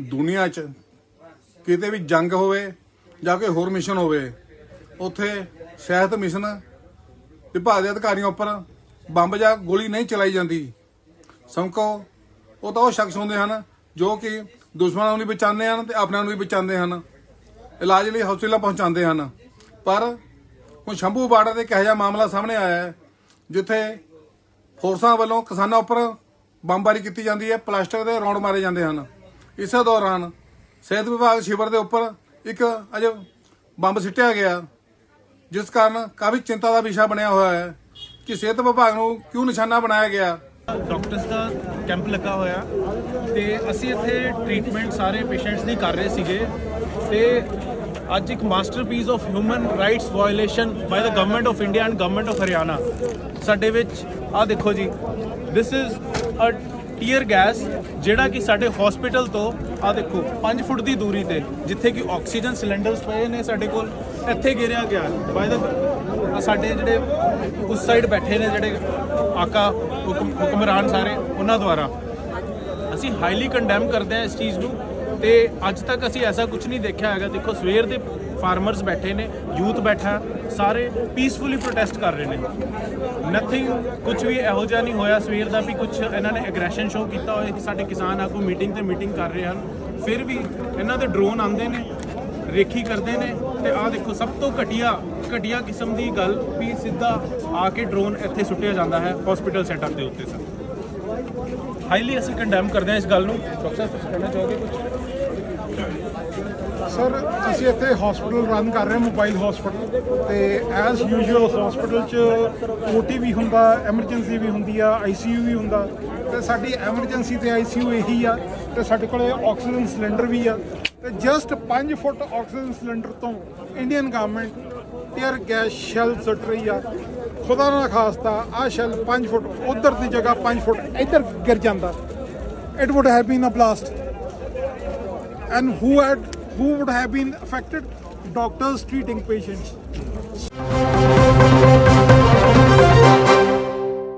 ਦੁਨੀਆ 'ਚ ਕਿਤੇ ਵੀ ਜੰਗ ਹੋਵੇ ਜਾਂ ਕੋਈ ਹੋਰ ਮਿਸ਼ਨ ਹੋਵੇ, ਉੱਥੇ ਸਿਹਤ ਮਿਸ਼ਨ ਵਿਭਾਗ ਦੇ ਅਧਿਕਾਰੀਆਂ ਉੱਪਰ ਬੰਬ ਜਾਂ ਗੋਲੀ ਨਹੀਂ ਚਲਾਈ ਜਾਂਦੀ। ਸਮਕੋ ਉਹ ਤਾਂ ਉਹ ਸ਼ਖਸ ਹੁੰਦੇ ਹਨ ਜੋ ਕਿ ਦੁਸ਼ਮਣਾਂ ਨੂੰ ਵੀ ਬਚਾਉਂਦੇ ਹਨ ਤੇ ਆਪਣਿਆਂ ਨੂੰ ਵੀ ਬਚਾਉਂਦੇ ਹਨ। ਇਲਾਜ ਲਈ ਹਸਪਤਾਲਾਂ ਪਹੁੰਚਾਉਂਦੇ ਹਨ। ਪਰ ਹੁਣ ਸ਼ੰਭੂ ਬਾਰਡਰ ਤੇ ਇੱਕ ਇਹੋ ਜਿਹਾ ਮਾਮਲਾ ਸਾਹਮਣੇ ਆਇਆ ਹੈ, ਜਿੱਥੇ ਫੋਰਸਾਂ ਵੱਲੋਂ ਕਿਸਾਨਾਂ ਉੱਪਰ ਬੰਬਾਰੀ ਕੀਤੀ ਜਾਂਦੀ ਹੈ ਪਲਾਸਟਿਕ ਦੇ ਰੌਂਡ ਮਾਰੇ ਜਾਂਦੇ ਹਨ। ਇਸੇ ਦੌਰਾਨ ਸਿਹਤ ਵਿਭਾਗ ਸ਼ਿਵਰ ਦੇ ਉੱਪਰ ਇੱਕ ਅਜੇ ਬੰਬ ਸਿੱਟਿਆ ਗਿਆ, ਜਿਸ ਕਾਰਨ ਕਾਫੀ ਚਿੰਤਾ ਦਾ ਵਿਸ਼ਾ ਬਣਿਆ ਹੋਇਆ ਹੈ ਕਿ ਸਿਹਤ ਵਿਭਾਗ ਨੂੰ ਕਿਉਂ ਨਿਸ਼ਾਨਾ ਬਣਾਇਆ ਗਿਆ। ਡਾਕਟਰਸ ਦਾ ਕੈਂਪ ਲੱਗਾ ਹੋਇਆ ਤੇ ਅਸੀਂ ਇੱਥੇ ਟ੍ਰੀਟਮੈਂਟ ਸਾਰੇ ਪੇਸ਼ੈਂਟਸ ਦੀ ਕਰ ਰਹੇ ਸੀਗੇ ਤੇ ਅੱਜ ਇੱਕ masterpiece of human rights violation by the government of India and government of Haryana ਸਾਡੇ ਵਿੱਚ, ਆਹ ਦੇਖੋ ਜੀ this is a tear gas ਜਿਹੜਾ ਕਿ ਸਾਡੇ ਹਸਪੀਟਲ ਤੋਂ, ਆਹ ਦੇਖੋ 5 ਫੁੱਟ ਦੀ ਦੂਰੀ ਤੇ, ਜਿੱਥੇ ਕਿ ਆਕਸੀਜਨ ਸਿਲੰਡਰਸ ਪਏ ਨੇ ਸਾਡੇ ਕੋਲ, ਇੱਥੇ ਗਿਰਿਆ ਗਿਆ। ਬਾਈ ਦਾ ਸਾਡੇ ਜਿਹੜੇ ਉਸ ਸਾਈਡ ਬੈਠੇ ਨੇ ਜਿਹੜੇ ਆਕਾ ਹੁਕਮ ਹੁਕਮਰਾਨ ਸਾਰੇ, ਉਹਨਾਂ ਦੁਆਰਾ। ਅਸੀਂ ਹਾਈਲੀ ਕੰਡੈਮ ਕਰਦੇ ਹਾਂ ਇਸ ਚੀਜ਼ ਨੂੰ। ਤੇ ਅੱਜ ਤੱਕ ਅਸੀਂ ਐਸਾ ਕੁਝ ਨਹੀਂ ਦੇਖਿਆ ਹੈਗਾ। ਦੇਖੋ, ਸਵੇਰ ਦੇ ਫਾਰਮਰਸ ਬੈਠੇ ਨੇ ਯੂਥ ਬੈਠਾ, ਸਾਰੇ ਪੀਸਫੁਲੀ ਪ੍ਰੋਟੈਸਟ ਕਰ ਰਹੇ ਨੇ। ਨਥਿੰਗ ਕੁਝ ਵੀ ਇਹੋ ਜਿਹਾ ਨਹੀਂ ਹੋਇਆ ਸਵੇਰ ਦਾ ਵੀ ਕੁਝ ਇਹਨਾਂ ਨੇ ਐਗਰੈਸ਼ਨ ਸ਼ੋਅ ਕੀਤਾ ਹੋਇਆ ਕਿ ਸਾਡੇ ਕਿਸਾਨ ਆਗੂ ਮੀਟਿੰਗ ਤੇ ਮੀਟਿੰਗ ਕਰ ਰਹੇ ਹਨ। ਫਿਰ ਵੀ ਇਹਨਾਂ ਦੇ ਡਰੋਨ ਆਉਂਦੇ ਨੇ, ਰੇਖੀ ਕਰਦੇ ਨੇ ਤੇ ਆਹ ਦੇਖੋ, ਸਭ ਤੋਂ ਘਟੀਆ ਘਟੀਆ ਕਿਸਮ ਦੀ ਗੱਲ ਵੀ ਸਿੱਧਾ ਆ ਕੇ ਡਰੋਨ ਇੱਥੇ ਸੁੱਟਿਆ ਜਾਂਦਾ ਹੈ ਹਸਪੀਟਲ ਸੈਟਅਪ ਦੇ ਉੱਤੇ ਸਰ। ਹਾਈਲੀ ਅਸੀਂ ਕੰਡੈਮ ਕਰਦੇ ਹਾਂ ਇਸ ਗੱਲ ਨੂੰ। ਡਾਕਟਰ ਸਾਹਿਬ, ਤੁਸੀਂ ਕਹਿਣਾ ਚਾਹੋਗੇ ਕੁਝ ਸਰ ਅਸੀਂ ਇੱਥੇ ਹਸਪੀਟਲ ਰਨ ਕਰ ਰਹੇ ਮੋਬਾਈਲ ਹਸਪੀਟਲ ਤੇ ਐਸ ਯੂਜੂਅਲ ਹਸਪੀਟਲ 'ਚ ਓਟੀ ਵੀ ਹੁੰਦਾ ਐਮਰਜੈਂਸੀ ਵੀ ਹੁੰਦੀ ਆ ਆਈਸੀਯੂ ਵੀ ਹੁੰਦਾ। ਤੇ ਸਾਡੀ ਐਮਰਜੈਂਸੀ ਤੇ ਆਈਸੀਯੂ ਇਹੀ ਆ, ਤੇ ਸਾਡੇ ਕੋਲੇ ਆਕਸੀਜਨ ਸਿਲੰਡਰ ਵੀ ਆ। ਤੇ ਜਸਟ 5 ਫੁੱਟ ਆਕਸੀਜਨ ਸਿਲੰਡਰ ਤੋਂ Indian government tear gas shell ਸੁੱਟ ਰਹੀ ਆ ਖੁਦਾ ਨਾ ਖਾਸਤਾ ਆ ਸ਼ੈਲ 5 ਫੁੱਟ ਉਧਰ ਦੀ ਜਗ੍ਹਾ 5 ਫੁੱਟ ਇੱਧਰ ਗਿਰ ਜਾਂਦਾ it would have been a blast and who had who would have been affected doctors treating patients